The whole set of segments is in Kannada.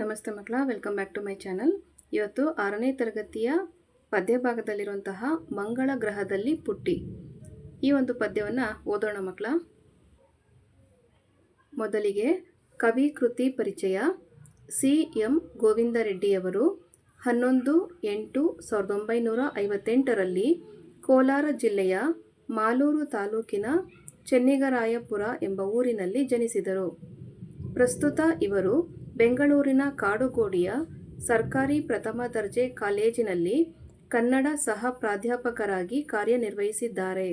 ನಮಸ್ತೆ ಮಕ್ಕಳ welcome back to my channel ಇವತ್ತು ಆರನೇ ತರಗತಿಯ ಪದ್ಯ ಭಾಗದಲ್ಲಿರುವಂತಹ ಮಂಗಳ ಗ್ರಹದಲ್ಲಿ ಪುಟ್ಟಿ. ಈ ಒಂದು ಪದ್ಯವನ್ನು ಓದೋಣ ಮಕ್ಕಳ. ಮೊದಲಿಗೆ ಕವಿ ಕೃತಿ ಪರಿಚಯ. ಸಿ ಎಂ ಗೋವಿಂದ ರೆಡ್ಡಿಯವರು ಹನ್ನೊಂದು ಎಂಟು ಸಾವಿರದ ಒಂಬೈನೂರ ಐವತ್ತೆಂಟರಲ್ಲಿ ಕೋಲಾರ ಜಿಲ್ಲೆಯ ಮಾಲೂರು ತಾಲೂಕಿನ ಚೆನ್ನಿಗರಾಯಪುರ ಎಂಬ ಊರಿನಲ್ಲಿ ಜನಿಸಿದರು. ಪ್ರಸ್ತುತ ಇವರು ಬೆಂಗಳೂರಿನ ಕಾಡುಗೋಡಿಯ ಸರ್ಕಾರಿ ಪ್ರಥಮ ದರ್ಜೆ ಕಾಲೇಜಿನಲ್ಲಿ ಕನ್ನಡ ಸಹ ಪ್ರಾಧ್ಯಾಪಕರಾಗಿ ಕಾರ್ಯನಿರ್ವಹಿಸಿದ್ದಾರೆ.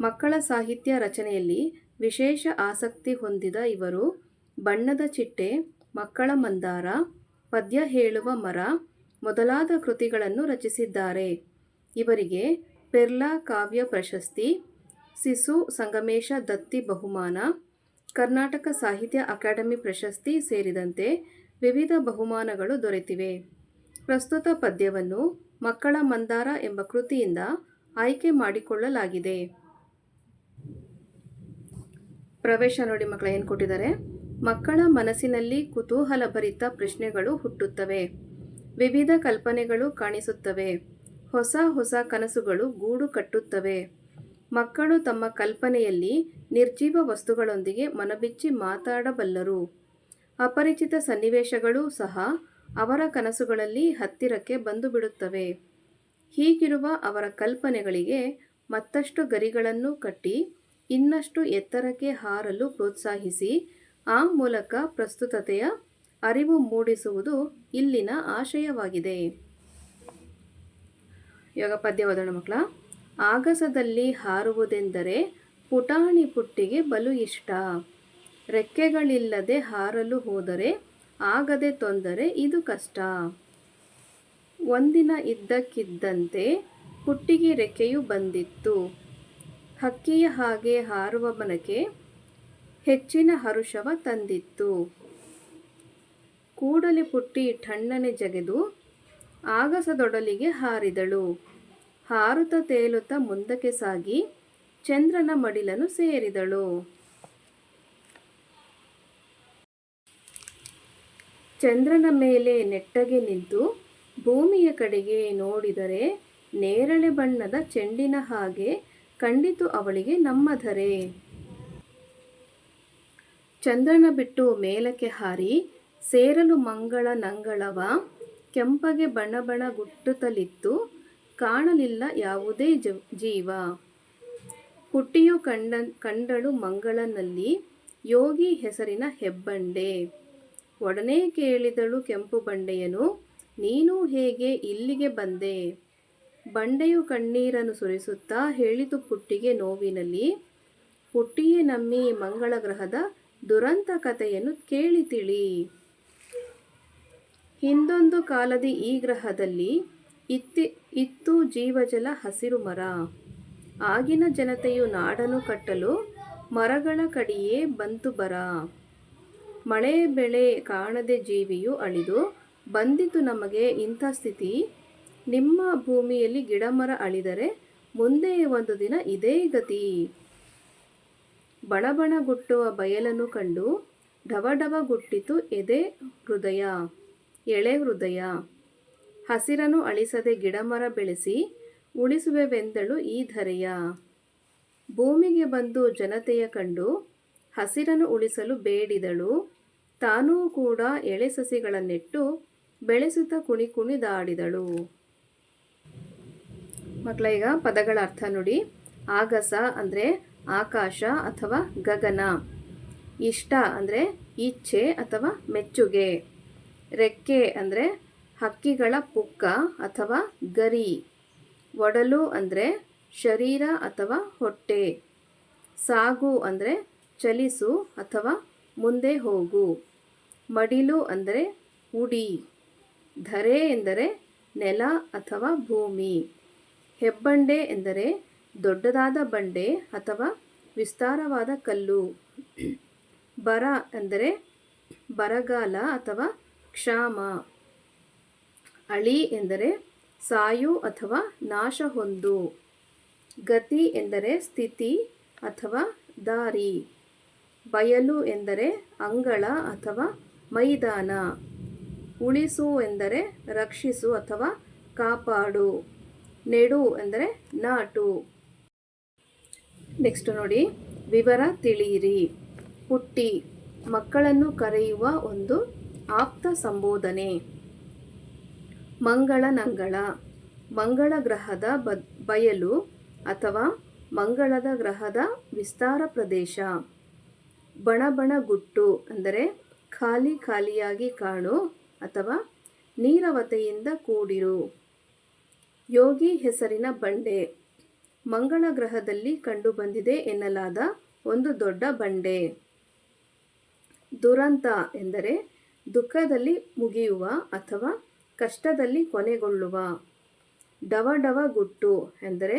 ಮಕ್ಕಳ ಸಾಹಿತ್ಯ ರಚನೆಯಲ್ಲಿ ವಿಶೇಷ ಆಸಕ್ತಿ ಹೊಂದಿದ ಇವರು ಬಣ್ಣದ ಚಿಟ್ಟೆ, ಮಕ್ಕಳ ಮಂದಾರ, ಪದ್ಯ ಹೇಳುವ ಮರ ಮೊದಲಾದ ಕೃತಿಗಳನ್ನು ರಚಿಸಿದ್ದಾರೆ. ಇವರಿಗೆ ಪೆರ್ಲಾ ಕಾವ್ಯ ಪ್ರಶಸ್ತಿ, ಸಿಸು ಸಂಗಮೇಶ ದತ್ತಿ ಬಹುಮಾನ ಕರ್ನಾಟಕ ಸಾಹಿತ್ಯ ಅಕಾಡೆಮಿ ಪ್ರಶಸ್ತಿ ಸೇರಿದಂತೆ ವಿವಿಧ ಬಹುಮಾನಗಳು ದೊರೆತಿವೆ. ಪ್ರಸ್ತುತ ಪದ್ಯವನ್ನು ಮಕ್ಕಳ ಮಂದಾರ ಎಂಬ ಕೃತಿಯಿಂದ ಆಯ್ಕೆ ಮಾಡಿಕೊಳ್ಳಲಾಗಿದೆ. ಪ್ರವೇಶ ನೋಡಿ ಮಕ್ಕಳ, ಏನು ಕೊಟ್ಟಿದ್ದಾರೆ? ಮಕ್ಕಳ ಮನಸ್ಸಿನಲ್ಲಿ ಕುತೂಹಲಭರಿತ ಪ್ರಶ್ನೆಗಳು ಹುಟ್ಟುತ್ತವೆ. ವಿವಿಧ ಕಲ್ಪನೆಗಳು ಕಾಣಿಸುತ್ತವೆ. ಹೊಸ ಹೊಸ ಕನಸುಗಳು ಗೂಡು ಕಟ್ಟುತ್ತವೆ. ಮಕ್ಕಳು ತಮ್ಮ ಕಲ್ಪನೆಯಲ್ಲಿ ನಿರ್ಜೀವ ವಸ್ತುಗಳೊಂದಿಗೆ ಮನಬಿಚ್ಚಿ ಮಾತಾಡಬಲ್ಲರು. ಅಪರಿಚಿತ ಸನ್ನಿವೇಶಗಳೂ ಸಹ ಅವರ ಕನಸುಗಳಲ್ಲಿ ಹತ್ತಿರಕ್ಕೆ ಬಂದು ಬಿಡುತ್ತವೆ ಹೀಗಿರುವ ಅವರ ಕಲ್ಪನೆಗಳಿಗೆ ಮತ್ತಷ್ಟು ಗರಿಗಳನ್ನು ಕಟ್ಟಿ ಇನ್ನಷ್ಟು ಎತ್ತರಕ್ಕೆ ಹಾರಲು ಪ್ರೋತ್ಸಾಹಿಸಿ ಆ ಮೂಲಕ ಪ್ರಸ್ತುತತೆಯ ಅರಿವು ಮೂಡಿಸುವುದು ಇಲ್ಲಿನ ಆಶಯವಾಗಿದೆ. ಯೋಗ ಪದ್ಯ ಓದೋಣ ಮಕ್ಕಳ. ಆಗಸದಲ್ಲಿ ಹಾರುವುದೆಂದರೆ ಪುಟಾಣಿ ಪುಟ್ಟಿಗೆ ಬಲು ಇಷ್ಟ. ರೆಕ್ಕೆಗಳಿಲ್ಲದೆ ಹಾರಲು ಹೋದರೆ ಆಗದೆ ತೊಂದರೆ ಇದು ಕಷ್ಟ. ಒಂದಿನ ಇದ್ದಕ್ಕಿದ್ದಂತೆ ಪುಟ್ಟಿಗೆ ರೆಕ್ಕೆಯು ಬಂದಿತ್ತು. ಹಕ್ಕಿಯ ಹಾಗೆ ಹಾರುವ ಮನಕೆ ಹೆಚ್ಚಿನ ಹರುಷವ ತಂದಿತ್ತು. ಕೂಡಲೇ ಪುಟ್ಟಿ ಠಣ್ಣನೆ ಜಗೆದು ಆಗಸದೊಡಲಿಗೆ ಹಾರಿದಳು. ಹಾರುತ್ತ ತೇಲುತ್ತಾ ಮುಂದಕ್ಕೆ ಸಾಗಿ ಚಂದ್ರನ ಮಡಿಲನ್ನು ಸೇರಿದಳು. ಚಂದ್ರನ ಮೇಲೆ ನೆಟ್ಟಗೆ ನಿಂತು ಭೂಮಿಯ ಕಡೆಗೆ ನೋಡಿದರೆ ನೇರಳೆ ಬಣ್ಣದ ಚೆಂಡಿನ ಹಾಗೆ ಕಂಡಿತು ಅವಳಿಗೆ ನಮ್ಮಧರೆ. ಚಂದ್ರನ ಬಿಟ್ಟು ಮೇಲಕ್ಕೆ ಹಾರಿ ಸೇರಲು ಮಂಗಳ ನಂಗಳವ ಕೆಂಪಗೆ ಬಣ ಬಣ ಗುಟ್ಟುತ್ತಲಿತ್ತು ಕಾಣಲಿಲ್ಲ ಯಾವುದೇ ಜೀವ ಹುಟ್ಟಿಯು ಕಂಡ, ಕಂಡಳು ಮಂಗಳನಲ್ಲಿ. ಯೋಗಿ ಹೆಸರಿನ ಹೆಬ್ಬಂಡೆ. ಒಡನೆ ಕೇಳಿದಳು ಕೆಂಪು ಬಂಡೆಯನು, ನೀನು ಹೇಗೆ ಇಲ್ಲಿಗೆ ಬಂದೆ? ಬಂಡೆಯು ಕಣ್ಣೀರನ್ನು ಸುರಿಸುತ್ತಾ ಹೇಳಿತು ಪುಟ್ಟಿಗೆ ನೋವಿನಲ್ಲಿ. ಪುಟ್ಟಿಯೇ ನಮ್ಮಿ ಮಂಗಳ ಗ್ರಹದ ದುರಂತ ಕಥೆಯನ್ನು ಕೇಳಿ ತಿಳಿ ಹಿಂದೊಂದು ಕಾಲದಿ ಈ ಗ್ರಹದಲ್ಲಿ ಇತ್ತಿ, ಇತ್ತು ಜೀವಜಲ ಹಸಿರು ಮರ. ಆಗಿನ ಜನತೆಯು ನಾಡನ್ನು ಕಟ್ಟಲು ಮರಗಳ ಕಡಿಯೇ ಬಂತು ಬರ. ಮಳೆ ಬೆಳೆ ಕಾಣದೆ ಜೀವಿಯು ಅಳಿದು ಬಂದಿತು ನಮಗೆ ಇಂಥ ಸ್ಥಿತಿ. ನಿಮ್ಮ ಭೂಮಿಯಲ್ಲಿ ಗಿಡಮರ ಅಳಿದರೆ ಮುಂದೆ ಒಂದು ದಿನ ಇದೇ ಗತಿ. ಬಣಬಣಗುಟ್ಟುವ ಬಯಲನ್ನು ಕಂಡು ಗುಟ್ಟಿತು ಎದೆ ಹೃದಯ, ಎಳೆ ಹೃದಯ. ಹಸಿರನ್ನು ಅಳಿಸದೆ ಗಿಡಮರ ಬೆಳೆಸಿ ಉಳಿಸುವೆವೆಂದಳು ಈ ಧರೆಯ. ಭೂಮಿಗೆ ಬಂದು ಜನತೆಯ ಕಂಡು ಹಸಿರನ್ನು ಉಳಿಸಲು ಬೇಡಿದಳು. ತಾನೂ ಕೂಡ ಎಳೆ ಸಸಿಗಳನ್ನೆಟ್ಟು ಬೆಳೆಸುತ್ತಾ ಕುಣಿ ಕುಣಿದಾಡಿದಳು ಮಕ್ಕಳ, ಈಗ ಪದಗಳ ಅರ್ಥ ನೋಡಿ. ಆಗಸ ಅಂದರೆ ಆಕಾಶ ಅಥವಾ ಗಗನ. ಇಷ್ಟ ಅಂದರೆ ಇಚ್ಛೆ ಅಥವಾ ಮೆಚ್ಚುಗೆ. ರೆಕ್ಕೆ ಅಂದರೆ ಹಕ್ಕಿಗಳ ಪುಕ್ಕ ಅಥವಾ ಗರಿ. ಒಡಲು ಅಂದರೆ ಶರೀರ ಅಥವಾ ಹೊಟ್ಟೆ. ಸಾಗು ಅಂದರೆ ಚಲಿಸು ಅಥವಾ ಮುಂದೆ ಹೋಗು. ಮಡಿಲು ಅಂದರೆ ಉಡಿ. ಧರೆ ಎಂದರೆ ನೆಲ ಅಥವಾ ಭೂಮಿ. ಹೆಬ್ಬಂಡೆ ಎಂದರೆ ದೊಡ್ಡದಾದ ಬಂಡೆ ಅಥವಾ ವಿಸ್ತಾರವಾದ ಕಲ್ಲು. ಬರ ಅಂದರೆ ಬರಗಾಲ ಅಥವಾ ಕ್ಷಾಮ. ಅಳಿ ಎಂದರೆ ಸಾಯು ಅಥವಾ ನಾಶ ಹೊಂದು. ಗತಿ ಎಂದರೆ ಸ್ಥಿತಿ ಅಥವಾ ದಾರಿ. ಬಯಲು ಎಂದರೆ ಅಂಗಳ ಅಥವಾ ಮೈದಾನ. ಉಳಿಸು ಎಂದರೆ ರಕ್ಷಿಸು ಅಥವಾ ಕಾಪಾಡು. ನೆಡು ಎಂದರೆ ನಾಟು. ನೆಕ್ಸ್ಟ್ ನೋಡಿ, ವಿವರ ತಿಳಿಯಿರಿ. ಪುಟ್ಟಿ ಮಕ್ಕಳನ್ನು ಕರೆಯುವ ಒಂದು ಆಪ್ತ ಸಂಬೋಧನೆ. ಮಂಗಳ ನಂಗಳ ಮಂಗಳ ಗ್ರಹದ ಬಯಲು ಅಥವಾ ಮಂಗಳದ ಗ್ರಹದ ವಿಸ್ತಾರ ಪ್ರದೇಶ. ಬಣಬಣ ಗುಟ್ಟು ಅಂದರೆ ಖಾಲಿ ಖಾಲಿಯಾಗಿ ಕಾಣು ಅಥವಾ ನೀರವತೆಯಿಂದ ಕೂಡಿರು. ಯೋಗಿ ಹೆಸರಿನ ಬಂಡೆ. ಮಂಗಳ ಗ್ರಹದಲ್ಲಿ ಕಂಡುಬಂದಿದೆ ಎನ್ನಲಾದ ಒಂದು ದೊಡ್ಡ ಬಂಡೆ. ದುರಂತ ಎಂದರೆ ದುಃಖದಲ್ಲಿ ಮುಗಿಯುವ ಅಥವಾ ಕಷ್ಟದಲ್ಲಿ ಕೊನೆಗೊಳ್ಳುವ. ಡವ ಡವ ಗುಟ್ಟು ಎಂದರೆ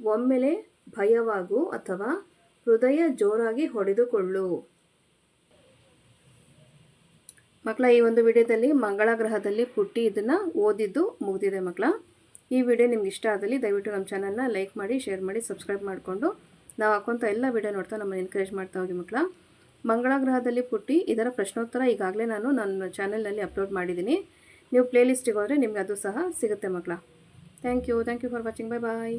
ಒಮ್ಮೆಲೆ ಭಯವಾಗು ಅಥವಾ ಹೃದಯ ಜೋರಾಗಿ ಹೊಡೆದುಕೊಳ್ಳು. ಮಕ್ಕಳ, ಈ ಒಂದು ವಿಡಿಯೋದಲ್ಲಿ ಮಂಗಳ ಗ್ರಹದಲ್ಲಿ ಪುಟ್ಟಿ ಇದನ್ನು ಓದಿದ್ದು ಮುಗಿದಿದೆ ಮಕ್ಕಳ. ಈ ವಿಡಿಯೋ ನಿಮ್ಗೆ ಇಷ್ಟ ಆದಲ್ಲಿ ದಯವಿಟ್ಟು ನಮ್ಮ ಚಾನಲ್ನ ಲೈಕ್ ಮಾಡಿ, ಶೇರ್ ಮಾಡಿ, ಸಬ್ಸ್ಕ್ರೈಬ್ ಮಾಡಿಕೊಂಡು ನಾವು ಹಾಕೋಂಥ ಎಲ್ಲ ವಿಡಿಯೋ ನೋಡ್ತಾ ನಮ್ಮನ್ನು ಎನ್ಕರೇಜ್ ಮಾಡ್ತಾ ಹೋಗಿ ಮಕ್ಕಳ. ಮಂಗಳ ಗ್ರಹದಲ್ಲಿ ಪುಟ್ಟಿ ಇದರ ಪ್ರಶ್ನೋತ್ತರ ಈಗಾಗಲೇ ನಾನು ನನ್ನ ಚಾನಲ್ನಲ್ಲಿ ಅಪ್ಲೋಡ್ ಮಾಡಿದ್ದೀನಿ. ನೀವು ಪ್ಲೇಲಿಸ್ಟಿಗೆ ಹೋದರೆ ನಿಮಗೆ ಅದು ಸಹ ಸಿಗುತ್ತೆ ಮಕ್ಕಳ. Thank you thank you for watching bye bye